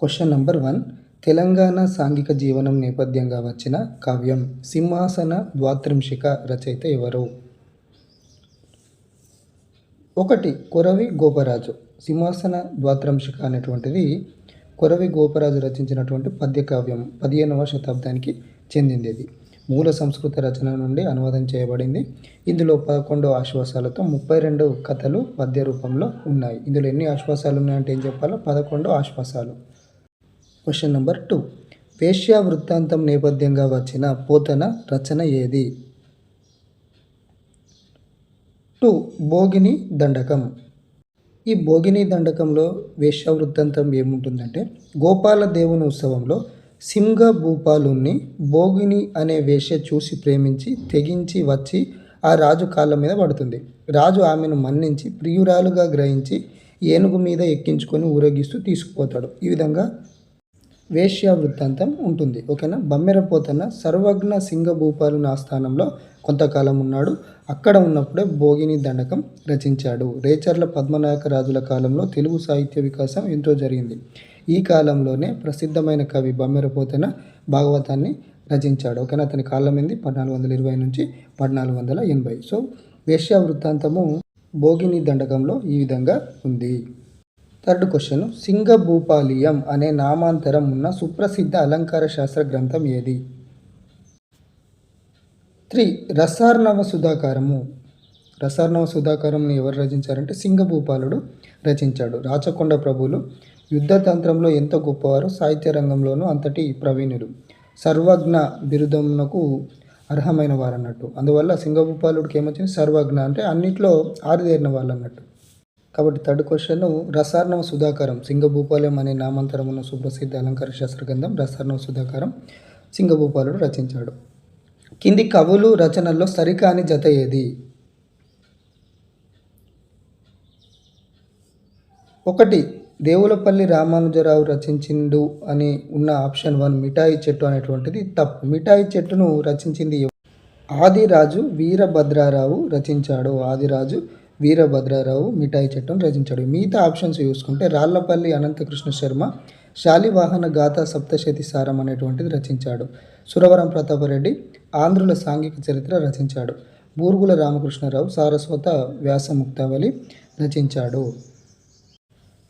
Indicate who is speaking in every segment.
Speaker 1: Question number one Telangana సాంఘిక జీవనం నేపథ్యంగా వచ్చిన కావ్యం సింహాసన ద్వాత్రింశిక రచయిత ఎవరు? ఒకటి. కొరవి గోపరాజు. సింహాసన ద్వాత్రంశిక అనేటువంటిది కొరవి గోపరాజు రచించినటువంటి పద్య కావ్యం. పదిహేనవ శతాబ్దానికి చెందింది ఇది మూల సంస్కృత రచన నుండి అనువాదం చేయబడింది. ఇందులో పదకొండు ఆశ్వాసాలతో ముప్పై రెండు కథలు పద్య రూపంలో ఉన్నాయి. ఇందులో ఎన్ని ఆశ్వాసాలు ఉన్నాయంటే ఏం చెప్పాలో? పదకొండు ఆశ్వాసాలు. క్వశ్చన్ నెంబర్ టూ వేశ్యా వృత్తాంతం నేపథ్యంగా వచ్చిన పోతన రచన ఏది? టూ భోగిని దండకం. ఈ భోగిని దండకంలో వేశ్య వృత్తాంతం ఏముంటుందంటే గోపాల దేవుని ఉత్సవంలో సింగ భూపాలుని భోగిని అనే వేశ్య చూసి ప్రేమించి తెగించి వచ్చి ఆ రాజు కాళ్ళ మీద పడుతుంది. రాజు ఆమెను మన్నించి ప్రియురాలుగా గ్రహించి ఏనుగు మీద ఎక్కించుకొని ఊరేగిస్తూ తీసుకుపోతాడు. ఈ విధంగా వేశ్య వృత్తాంతం ఉంటుంది. ఓకేనా? బమ్మెరపోతన సర్వజ్ఞ సింగభూపాలు నా స్థానంలో కొంతకాలం ఉన్నాడు. అక్కడ ఉన్నప్పుడే భోగిని దండకం రచించాడు. రేచర్ల పద్మనాయక రాజుల కాలంలో తెలుగు సాహిత్య వికాసం ఎంతో జరిగింది. ఈ కాలంలోనే ప్రసిద్ధమైన కవి బమ్మెరపోతన భాగవతాన్ని రచించాడు. ఓకేనా? అతని కాలం ఏంది? పద్నాలుగు వందల ఇరవై నుంచి పద్నాలుగు వందల ఎనభై. సో వేశ్య వృత్తాంతము భోగిని దండకంలో ఈ విధంగా ఉంది. Third question. సింగభూపాలియం అనే నామాంతరం ఉన్న సుప్రసిద్ధ అలంకార శాస్త్ర గ్రంథం ఏది? త్రీ. రసార్ణవ సుధాకారము. రసార్ణవ సుధాకారంని ఎవరు రచించారంటే సింగభూపాలుడు రచించాడు. రాచకొండ ప్రభువులు యుద్ధ తంత్రంలో ఎంత గొప్పవారు సాహిత్య రంగంలోనూ అంతటి ప్రవీణులు. సర్వజ్ఞ బిరుదమునకు అర్హమైన వారు అన్నట్టు అందువల్ల సింగభూపాలుడికి ఏమొచ్చింది? సర్వజ్ఞ అంటే అన్నిట్లో ఆరిదేరిన వాళ్ళు అన్నట్టు కాబట్టి థర్డ్ క్వశ్చన్ రసార్ణవ సుధాకరం సింగభూపాలయం అనే నామాంతరం ఉన్న సుప్రసిద్ధ అలంకార శాస్త్ర గ్రంథం రసార్ణవ సుధాకరం సింగభూపాలుడు రచించాడు. కింది కవులు రచనల్లో సరికాని జత ఏది? ఒకటి దేవులపల్లి రామానుజరావు రచించిండు అని ఉన్న ఆప్షన్ వన్ మిఠాయి చెట్టు అనేటువంటిది తప్పు. మిఠాయి చెట్టును రచించింది ఆదిరాజు వీరభద్రారావు రచించాడు. ఆదిరాజు వీరభద్రారావు మిఠాయి చట్టం రచించాడు. మిగతా ఆప్షన్స్ చూసుకుంటే రాళ్ళపల్లి అనంతకృష్ణ శర్మ శాలివాహన గాథ సప్తశతి సారం అనేటువంటిది రచించాడు. సురవరం ప్రతాపరెడ్డి ఆంధ్రుల సాంఘిక చరిత్ర రచించాడు. బూర్గుల రామకృష్ణరావు సారస్వత వ్యాసముక్తావళి రచించాడు.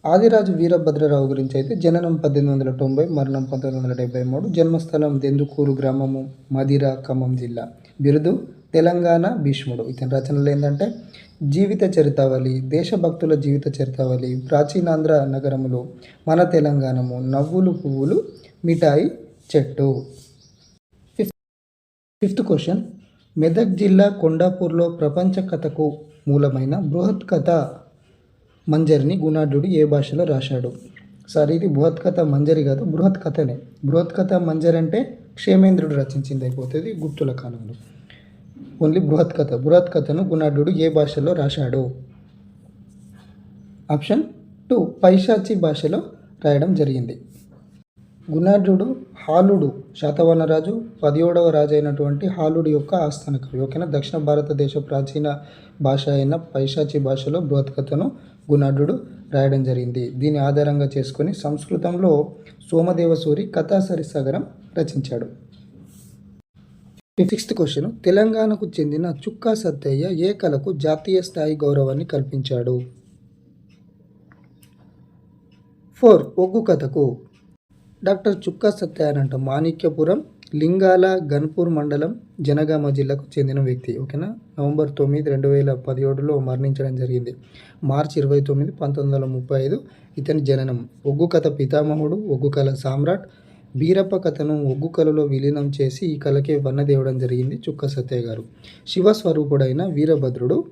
Speaker 1: ఆదిరాజు వీరభద్రరావు గురించి అయితే జననం పద్దెనిమిది వందల తొంభై మరణం పంతొమ్మిది వందల డెబ్బై మూడు జన్మస్థలం దెందుకూరు గ్రామము మదిర ఖమ్మం జిల్లా. బిరుదు తెలంగాణ భీష్ముడు. ఇతని రచనలు ఏంటంటే జీవిత చరితావళి దేశభక్తుల జీవిత చరితావళి ప్రాచీనాంధ్ర నగరములు మన తెలంగాణము నవ్వులు పువ్వులు మిఠాయి చెట్టు. Fifth fifth question. మెదక్ జిల్లా కొండాపూర్లో ప్రపంచ కథకు మూలమైన బృహత్ కథ మంజరిని గుణాఢుడు ఏ భాషలో రాశాడు? సార్ ఇది బృహత్ కథ మంజరి కాదు బృహత్ కథనే. బృహత్ కథ మంజరి అంటే క్షేమేంద్రుడు రచించింది అయిపోతుంది గుప్తుల కాలంలో. ఓన్లీ బృహత్ కథ. బృహత్ కథను గుణాఢ్యుడు ఏ భాషలో రాశాడు? Option two. పైశాచి భాషలో రాయడం జరిగింది. గుణాఢ్యుడు హాలుడు శాతవాహనరాజు పదిహేడవ రాజు అయినటువంటి హాలుడు యొక్క ఆస్థాన కవి. ఓకేనా? దక్షిణ భారతదేశ ప్రాచీన భాష అయిన పైశాచి భాషలో బృహత్ కథను గుణాఢ్యుడు రాయడం జరిగింది. దీని ఆధారంగా చేసుకొని సంస్కృతంలో సోమదేవసూరి కథా సగరం రచించాడు. సిక్స్త్ క్వశ్చన్ తెలంగాణకు చెందిన చుక్కా సత్తయ్య ఏ కళకు జాతీయ స్థాయి గౌరవాన్ని కల్పించాడు. ఫోర్ ఒగ్గు కథకు. డాక్టర్ చుక్కా సత్యనారాయణ మాణిక్యపురం లింగాల గన్పూర్ మండలం జనగామ జిల్లాకు చెందిన వ్యక్తి. ఓకేనా? నవంబర్ తొమ్మిది రెండు వేల పదిహేడులో మరణించడం జరిగింది. మార్చి ఇరవై తొమ్మిది పంతొమ్మిది వందల ముప్పై ఐదు. ఇతని జననం. ఒగ్గు కథ పితామహుడు ఒగ్గు కళ సామ్రాట్ బీరప్ప కథను ఒగ్గు కళలో విలీనం చేసి ఈ కళకే వన్నదేవడం జరిగింది చుక్క సత్య గారు. శివస్వరూపుడైన వీరభద్రుడు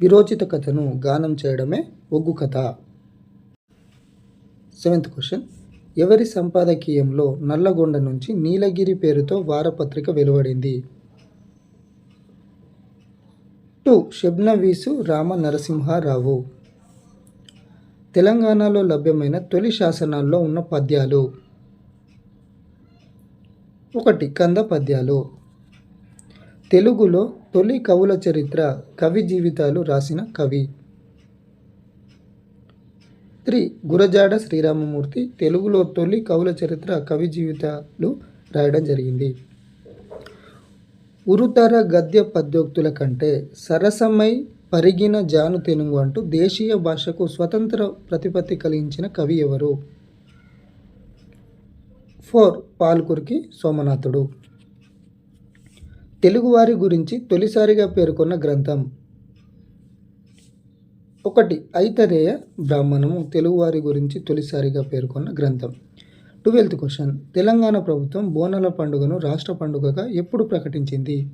Speaker 1: విరోచిత కథను గానం చేయడమే ఒగ్గు కథ. Seventh question. ఎవరి సంపాదకీయంలో నల్లగొండ నుంచి నీలగిరి పేరుతో వారపత్రిక వెలువడింది? టూ. షబ్నవీసు రామ నరసింహారావు తెలంగాణలో లభ్యమైన తొలి శాసనాల్లో ఉన్న పద్యాలు. ఒకటి కంద పద్యాలు. తెలుగులో తొలి కవుల చరిత్ర కవి జీవితాలు రాసిన కవి. త్రీ గురజాడ శ్రీరామమూర్తి తెలుగులో తొలి కవుల చరిత్ర కవి జీవితాలు రాయడం జరిగింది. ఉరుతర గద్య పద్యోక్తుల కంటే సరసమై పరిగిన జాను తెలుగు అంటూ దేశీయ భాషకు స్వతంత్ర ప్రతిపత్తి కలిగించిన కవి ఎవరు? ఫోర్ పాల్కురికి సోమనాథుడు. తెలుగువారి గురించి తొలిసారిగా పేర్కొన్న గ్రంథం. ఒకటి ఐతరేయ బ్రాహ్మణము తెలుగువారి గురించి తొలిసారిగా పేర్కొన్న గ్రంథం. Twelfth question. తెలంగాణ ప్రభుత్వం బోనాల పండుగను రాష్ట్ర పండుగగా ఎప్పుడు ప్రకటించింది?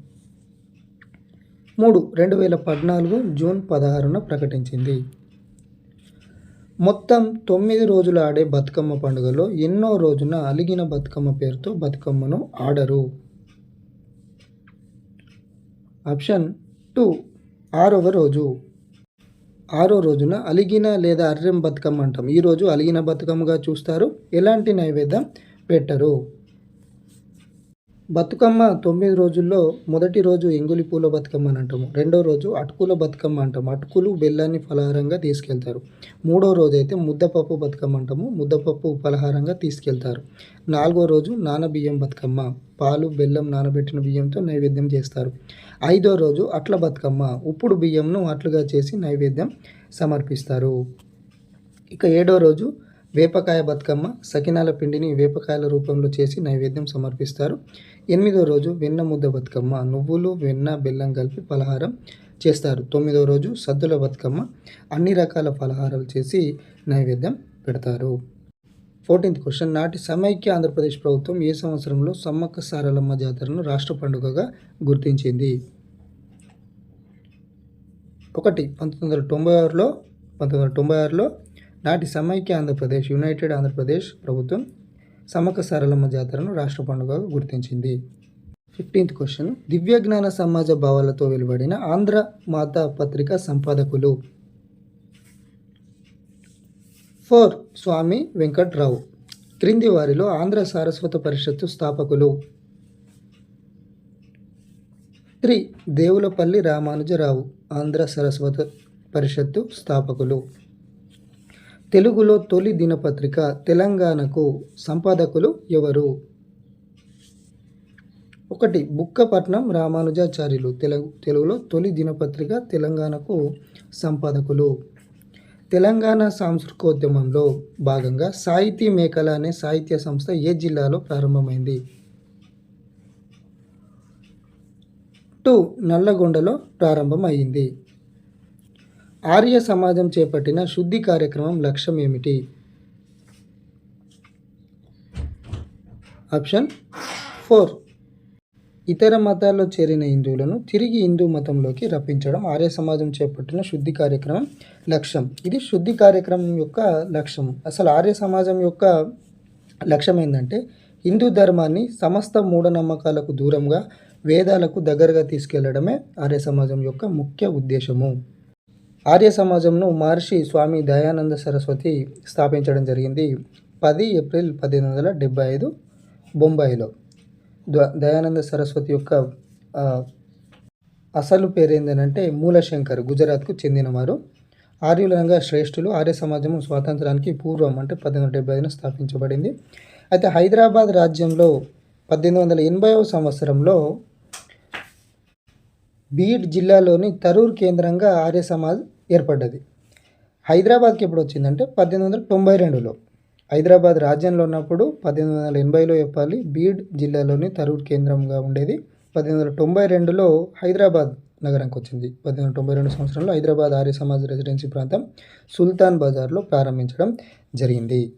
Speaker 1: మూడు రెండు వేల పద్నాలుగు జూన్ పదహారున ప్రకటించింది. మొత్తం తొమ్మిది రోజులు ఆడే బతుకమ్మ పండుగలో ఎన్నో రోజున అలిగిన బతుకమ్మ పేరుతో బతుకమ్మను ఆడరు. ఆప్షన్ టూ ఆరవ రోజు. ఆరో రోజున అలిగిన లేదా అర్రెం బతుకమ్మ అంటాం. ఈరోజు అలిగిన బతుకమ్మగా చూస్తారు. ఎలాంటి నైవేద్యం పెట్టరు. బతుకమ్మ తొమ్మిది రోజుల్లో మొదటి రోజు ఎంగులి పూల బతుకమ్మ అని అంటాము. రెండో రోజు అటుకుల బతుకమ్మ అంటాము. అటుకులు బెల్లాన్ని ఫలహారంగా తీసుకెళ్తారు. మూడో రోజు అయితే ముద్దపప్పు బతుకమ్మ అంటాము. ముద్దపప్పు ఫలహారంగా తీసుకెళ్తారు. నాలుగో రోజు నానబియ్యం బతుకమ్మ. పాలు బెల్లం నానబెట్టిన బియ్యంతో నైవేద్యం చేస్తారు. ఐదో రోజు అట్ల బతుకమ్మ. ఉప్పుడు బియ్యంను అట్లుగా చేసి నైవేద్యం సమర్పిస్తారు. ఇక ఏడో రోజు వేపకాయ బతుకమ్మ సకినాల పిండిని వేపకాయల రూపంలో చేసి నైవేద్యం సమర్పిస్తారు. ఎనిమిదో రోజు వెన్న ముద్ద బతుకమ్మ నువ్వులు వెన్న బెల్లం కలిపి పలహారం చేస్తారు. తొమ్మిదో రోజు సద్దుల బతుకమ్మ అన్ని రకాల పలహారాలు చేసి నైవేద్యం పెడతారు. Fourteenth question. నాటి సమైక్య ఆంధ్రప్రదేశ్ ప్రభుత్వం ఏ సంవత్సరంలో సమ్మక్క సారలమ్మ జాతరను రాష్ట్ర పండుగగా గుర్తించింది? ఒకటి పంతొమ్మిది వందల తొంభై ఆరులో పంతొమ్మిది వందల తొంభై ఆరులో నాటి సమైక్య ఆంధ్రప్రదేశ్ యునైటెడ్ ఆంధ్రప్రదేశ్ ప్రభుత్వం సమక సరళమ్మ జాతరను రాష్ట్ర పండుగగా గుర్తించింది. Fifteenth question. దివ్యజ్ఞాన సమాజ భావాలతో వెలువడిన ఆంధ్ర మాత పత్రిక సంపాదకులు. ఫోర్. స్వామి వెంకట్రావు. క్రింది వారిలో ఆంధ్ర సారస్వత పరిషత్తు స్థాపకులు. త్రీ. దేవులపల్లి రామానుజరావు ఆంధ్ర సరస్వత పరిషత్తు స్థాపకులు. తెలుగులో తొలి దినపత్రిక తెలంగాణకు సంపాదకులు ఎవరు? ఒకటి బుక్కపట్నం రామానుజాచార్యులు తెలుగు తెలుగులో తొలి దినపత్రిక తెలంగాణకు సంపాదకులు. తెలంగాణ సాంస్కృతికోద్యమంలో భాగంగా సాహితీ మేకల అనే సాహిత్య సంస్థ ఏ జిల్లాలో ప్రారంభమైంది? టూ నల్లగొండలో ప్రారంభమైంది. ఆర్య సమాజం చేపట్టిన శుద్ధి కార్యక్రమం లక్ష్యం ఏమిటి? ఆప్షన్ ఫోర్ ఇతర మతాల్లో చేరిన హిందువులను తిరిగి హిందూ మతంలోకి రప్పించడం ఆర్య సమాజం చేపట్టిన శుద్ధి కార్యక్రమం లక్ష్యం. ఇది శుద్ధి కార్యక్రమం యొక్క లక్ష్యం. అసలు ఆర్య సమాజం యొక్క లక్ష్యం ఏంటంటే హిందూ ధర్మాన్ని సమస్త మూఢనమ్మకాలకు దూరంగా వేదాలకు దగ్గరగా తీసుకెళ్ళడమే ఆర్య సమాజం యొక్క ముఖ్య ఉద్దేశము. ఆర్య సమాజంను మహర్షి స్వామి దయానంద సరస్వతి స్థాపించడం జరిగింది పది ఏప్రిల్ పద్దెనిమిది వందల డెబ్బై ఐదు బొంబాయిలో. దయానంద సరస్వతి యొక్క అసలు పేరేందనంటే మూలశంకర్ గుజరాత్కు చెందినవారు. ఆర్యులంగా శ్రేష్ఠులు ఆర్య సమాజం స్వాతంత్రానికి పూర్వం అంటే పద్దెనిమిది వందల డెబ్బై ఐదున స్థాపించబడింది. అయితే హైదరాబాద్ రాజ్యంలో పద్దెనిమిది వందల ఎనభైవ సంవత్సరంలో బీడ్ జిల్లాలోని తరూర్ కేంద్రంగా ఆర్య సమాజ్ ఏర్పడ్డది. హైదరాబాద్కి ఎప్పుడు వచ్చిందంటే పద్దెనిమిది వందల తొంభై రెండులో. హైదరాబాద్ రాజ్యంలో ఉన్నప్పుడు పద్దెనిమిది వందల ఎనభైలో చెప్పాలి బీడ్ జిల్లాలోని తరూర్ కేంద్రంగా ఉండేది. పద్దెనిమిది వందల తొంభై రెండులో హైదరాబాద్ నగరానికి వచ్చింది. పద్దెనిమిది వందల తొంభై రెండు సంవత్సరంలో హైదరాబాద్ ఆర్య సమాజ్ రెసిడెన్సీ ప్రాంతం సుల్తాన్ బజార్లో ప్రారంభించడం జరిగింది.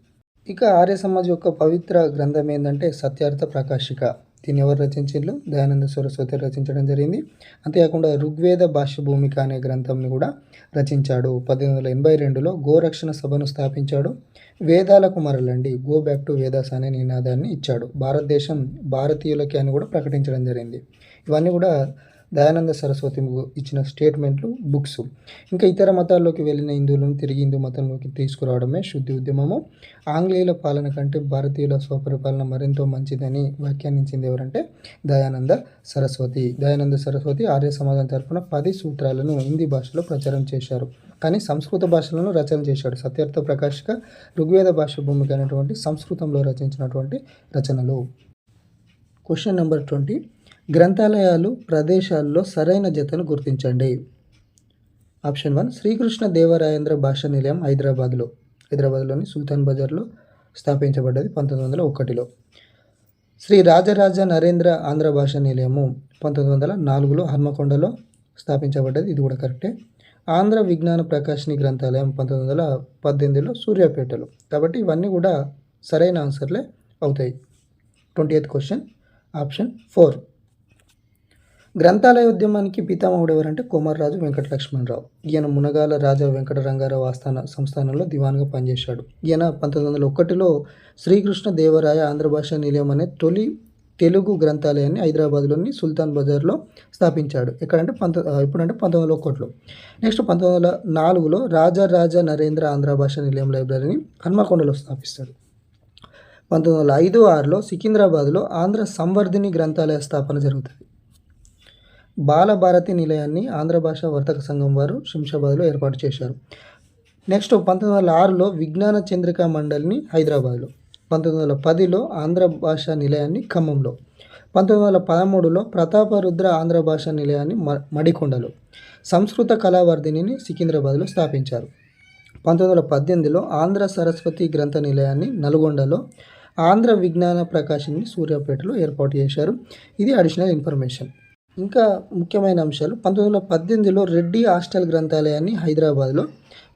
Speaker 1: ఇక ఆర్య సమాజ్ యొక్క పవిత్ర గ్రంథం ఏంటంటే సత్యార్థ ప్రకాశిక. దీన్ని ఎవరు రచించిండ్రు దయానంద సరస్వతి రచించడం జరిగింది. అంతేకాకుండా ఋగ్వేద భాష్య భూమిక అనే గ్రంథంని కూడా రచించాడు. పద్దెనిమిది వందల ఎనభై రెండులో గోరక్షణ సభను స్థాపించాడు. వేదాలకు మరలండి. గో బ్యాక్ టు వేదాస్ అనే నినాదాన్ని ఇచ్చాడు. భారతదేశం భారతీయులకి అని కూడా ప్రకటించడం జరిగింది. ఇవన్నీ కూడా దయానంద సరస్వతి ఇచ్చిన స్టేట్మెంట్లు బుక్స్. ఇంకా ఇతర మతాల్లోకి వెళ్ళిన హిందువులను తిరిగి హిందూ మతంలోకి తీసుకురావడమే శుద్ధి ఉద్యమము. ఆంగ్లేయుల పాలన కంటే భారతీయుల స్వపరిపాలన మరింత మంచిదని వ్యాఖ్యానించింది ఎవరంటే దయానంద సరస్వతి. దయానంద సరస్వతి ఆర్య సమాజం తరఫున పది సూత్రాలను హిందీ భాషలో ప్రచారం చేశారు. కానీ సంస్కృత భాషలను రచన చేశాడు. సత్యార్థ ప్రకాష్క ఋగ్వేద భాష భూమికి అయినటువంటి సంస్కృతంలో రచించినటువంటి రచనలు. క్వశ్చన్ నెంబర్ ట్వంటీ గ్రంథాలయాలు ప్రదేశాల్లో సరైన జతను గుర్తించండి. ఆప్షన్ వన్ శ్రీకృష్ణ దేవరాయేంద్ర భాషా నిలయం హైదరాబాద్లో హైదరాబాద్లోని సుల్తాన్ బజార్లో స్థాపించబడ్డది పంతొమ్మిది వందల ఒకటిలో. శ్రీ రాజరాజ నరేంద్ర ఆంధ్ర భాషా నిలయము పంతొమ్మిది వందల నాలుగులో హన్మకొండలో స్థాపించబడ్డది ఇది కూడా కరెక్టే. ఆంధ్ర విజ్ఞాన ప్రకాశిని గ్రంథాలయం పంతొమ్మిది వందల పద్దెనిమిదిలో సూర్యాపేటలో. కాబట్టి ఇవన్నీ కూడా సరైన ఆన్సర్లే అవుతాయి. Twenty eighth question option four. గ్రంథాలయ ఉద్యమానికి పితామహుడు ఎవరంటే కొమర్రాజు వెంకట లక్ష్మణరావు ఈయన మునగాల రాజా వెంకట రంగారావు ఆస్థాన సంస్థానంలో దివాన్గా పనిచేశాడు. ఈయన పంతొమ్మిది వందల ఒకటిలో శ్రీకృష్ణ దేవరాయ ఆంధ్ర భాష నిలయం అనే తొలి తెలుగు గ్రంథాలయాన్ని హైదరాబాద్లోని సుల్తాన్ బజార్లో స్థాపించాడు. ఎక్కడంటే పంత ఇప్పుడంటే పంతొమ్మిది వందల ఒకటిలో. నెక్స్ట్ పంతొమ్మిది వందల నాలుగులో రాజా రాజా నరేంద్ర ఆంధ్ర భాష నిలయం లైబ్రరీని హన్మకొండలో స్థాపిస్తాడు. పంతొమ్మిది వందల ఐదు ఆరులో సికింద్రాబాద్లో ఆంధ్ర సంవర్ధిని గ్రంథాలయ స్థాపన జరుగుతుంది. బాలభారతి నిలయాన్ని ఆంధ్ర భాష వర్తక సంఘం వారు శంషాబాద్లో ఏర్పాటు చేశారు. నెక్స్ట్ పంతొమ్మిది వందల ఆరులో విజ్ఞాన చంద్రిక మండలిని హైదరాబాద్లో పంతొమ్మిది వందల పదిలో ఆంధ్ర భాషా నిలయాన్ని ఖమ్మంలో పంతొమ్మిది వందల పదమూడులో ప్రతాపరుద్ర ఆంధ్ర భాషా నిలయాన్ని మ మడికొండలో సంస్కృత కళావర్ధినిని సికింద్రాబాద్లో స్థాపించారు. పంతొమ్మిది వందల పద్దెనిమిదిలో ఆంధ్ర సరస్వతి గ్రంథ నిలయాన్ని నల్గొండలో ఆంధ్ర విజ్ఞాన ప్రకాశిని సూర్యాపేటలో ఏర్పాటు చేశారు. ఇది అడిషనల్ ఇన్ఫర్మేషన్. ఇంకా ముఖ్యమైన అంశాలు. పంతొమ్మిది వందల పద్దెనిమిదిలో రెడ్డి హాస్టల్ గ్రంథాలయాన్ని హైదరాబాద్లో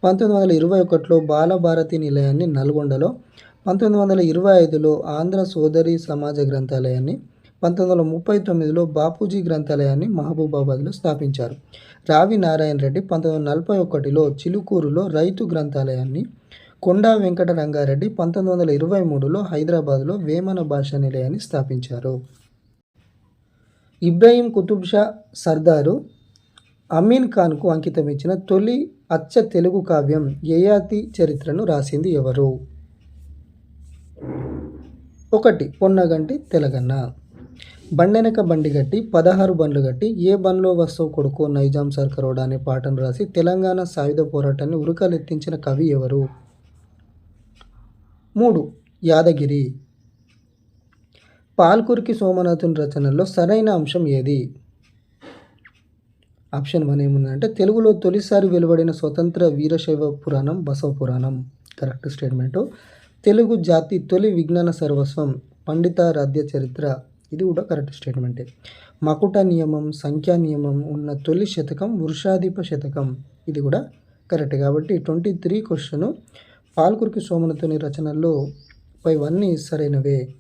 Speaker 1: పంతొమ్మిది వందల ఇరవై ఒకటిలో బాలభారతి నిలయాన్ని నల్గొండలో పంతొమ్మిది వందల ఇరవై ఐదులో ఆంధ్ర సోదరి సమాజ గ్రంథాలయాన్ని పంతొమ్మిది వందల ముప్పై తొమ్మిదిలో బాపూజీ గ్రంథాలయాన్ని మహబూబాబాద్లో స్థాపించారు. రావి నారాయణ రెడ్డి పంతొమ్మిది వందల నలభై ఒకటిలో చిలుకూరులో రైతు గ్రంథాలయాన్ని కొండా వెంకట రంగారెడ్డి పంతొమ్మిది వందల ఇరవై మూడులో హైదరాబాద్లో వేమన భాషా నిలయాన్ని స్థాపించారు. ఇబ్రాహీం కుతుబ్ షా సర్దారు అమీన్ ఖాన్కు అంకితం ఇచ్చిన తొలి అచ్చ తెలుగు కావ్యం యయాతి చరిత్రను రాసింది ఎవరు? ఒకటి పొన్నగంటి తెలగన్న. బండెనక బండి గట్టి పదహారు బండ్లు గట్టి ఏ బండ్లో వస్తావు కొడుకో? నైజాం సర్కరోడా అనే పాటను రాసి తెలంగాణ సాయుధ పోరాటాన్ని ఉరకలెత్తించిన కవి ఎవరు? మూడు యాదగిరి. పాల్కురికి సోమనాథుని రచనల్లో సరైన అంశం ఏది? ఆప్షన్ వన్ ఏముందంటే తెలుగులో తొలిసారి వెలువడిన స్వతంత్ర వీరశైవ పురాణం బసవ పురాణం. Correct statement. తెలుగు జాతి తొలి విజ్ఞాన సర్వస్వం పండితారాధ్య చరిత్ర. ఇది కూడా కరెక్ట్ స్టేట్మెంటే. మకుట నియమం సంఖ్యా నియమం ఉన్న తొలి శతకం వృషాధిప శతకం. ఇది కూడా కరెక్ట్. కాబట్టి ట్వంటీ త్రీ క్వశ్చను పాల్కురికి సోమనతుని రచనల్లో పైవన్నీ సరైనవే.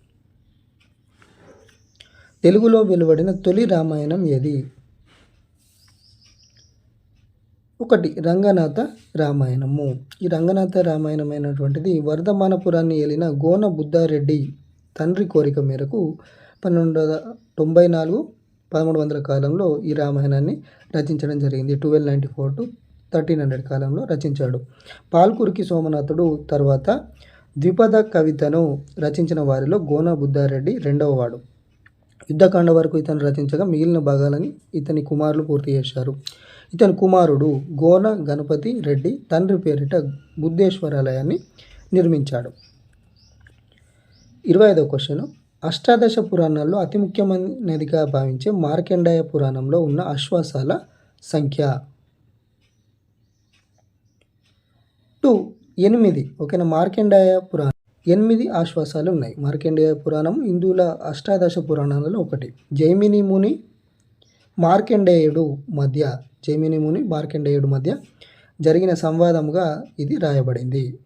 Speaker 1: తెలుగులో వెలువడిన తొలి రామాయణం ఏది? ఒకటి రంగనాథ రామాయణము. ఈ రంగనాథ రామాయణం అయినటువంటిది వర్ధమానపురాన్ని ఏలిన గోన బుద్ధారెడ్డి తండ్రి కోరిక మేరకు పన్నెండు వందల తొంభై నాలుగు పదమూడు వందల కాలంలో ఈ రామాయణాన్ని రచించడం జరిగింది. Twelve ninety four to thirteen hundred కాలంలో రచించాడు. పాల్కురికి సోమనాథుడు తర్వాత ద్విపద కవితను రచించిన వారిలో గోన బుద్ధారెడ్డి రెండవ వాడు. యుద్ధకాండ వరకు ఇతను రచించగా మిగిలిన భాగాలని ఇతని కుమారులు పూర్తి చేశారు. ఇతని కుమారుడు గోన గణపతి రెడ్డి తండ్రి పేరిట బుద్ధేశ్వరాలయాన్ని నిర్మించాడు. ఇరవై ఐదవ క్వశ్చన్ అష్టాదశ పురాణాల్లో అతి ముఖ్యమైనదిగా భావించే మార్కండేయ పురాణంలో ఉన్న అశ్వాసాల సంఖ్య టూ ఎనిమిది. ఓకేనా? మార్కండేయ పురాణం. ఎనిమిది ఆశ్వాసాలు ఉన్నాయి మార్కండేయ పురాణం హిందువుల అష్టాదశ పురాణాలలో ఒకటి. జైమిని ముని మార్కండేయుడు మధ్య జైమిని ముని మార్కండేయుడు మధ్య జరిగిన సంవాదముగా ఇది రాయబడింది.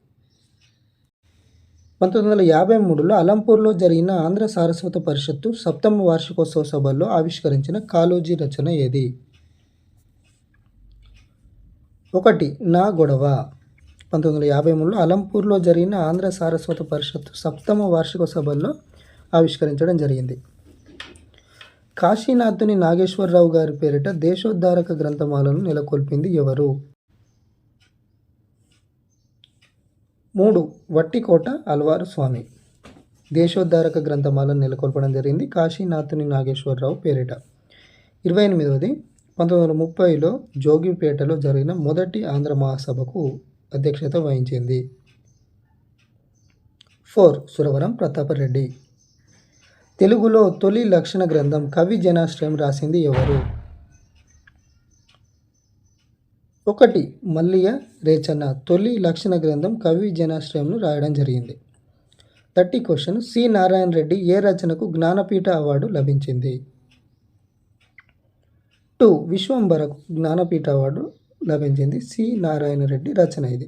Speaker 1: పంతొమ్మిది వందల యాభై మూడులో అలంపూర్లో జరిగిన ఆంధ్ర సారస్వత పరిషత్తు సప్తమ వార్షికోత్సవ సభల్లో ఆవిష్కరించిన కాలోజీ రచన ఏది? ఒకటి నా గొడవ. పంతొమ్మిది వందల యాభై మూడులో అలంపూర్లో జరిగిన ఆంధ్ర సారస్వత పరిషత్ సప్తమ వార్షిక సభల్లో ఆవిష్కరించడం జరిగింది. కాశీనాథుని నాగేశ్వరరావు గారి పేరిట దేశోద్ధారక గ్రంథమాలను నెలకొల్పింది ఎవరు? మూడు వట్టికోట అల్వారు స్వామి. దేశోద్ధారక గ్రంథమాలను నెలకొల్పడం జరిగింది కాశీనాథుని నాగేశ్వరరావు పేరిట. ఇరవై ఎనిమిదవది పంతొమ్మిది వందల ముప్పైలో జోగిపేటలో జరిగిన మొదటి ఆంధ్ర మహాసభకు అధ్యక్షత వహించింది. ఫోర్. సురవరం ప్రతాపరెడ్డి. తెలుగులో తొలి లక్షణ గ్రంథం కవి జనాశ్రయం రాసింది ఎవరు? ఒకటి. మల్లియ రేచన్న తొలి లక్షణ గ్రంథం కవి జనాశ్రయంను రాయడం జరిగింది. Thirty question. C. Narayana Reddy ఏ రచనకు జ్ఞానపీఠ అవార్డు లభించింది? టూ. విశ్వంబరకు జ్ఞానపీఠ అవార్డు లభించింది. సి. నారాయణ రెడ్డి రచన ఇది.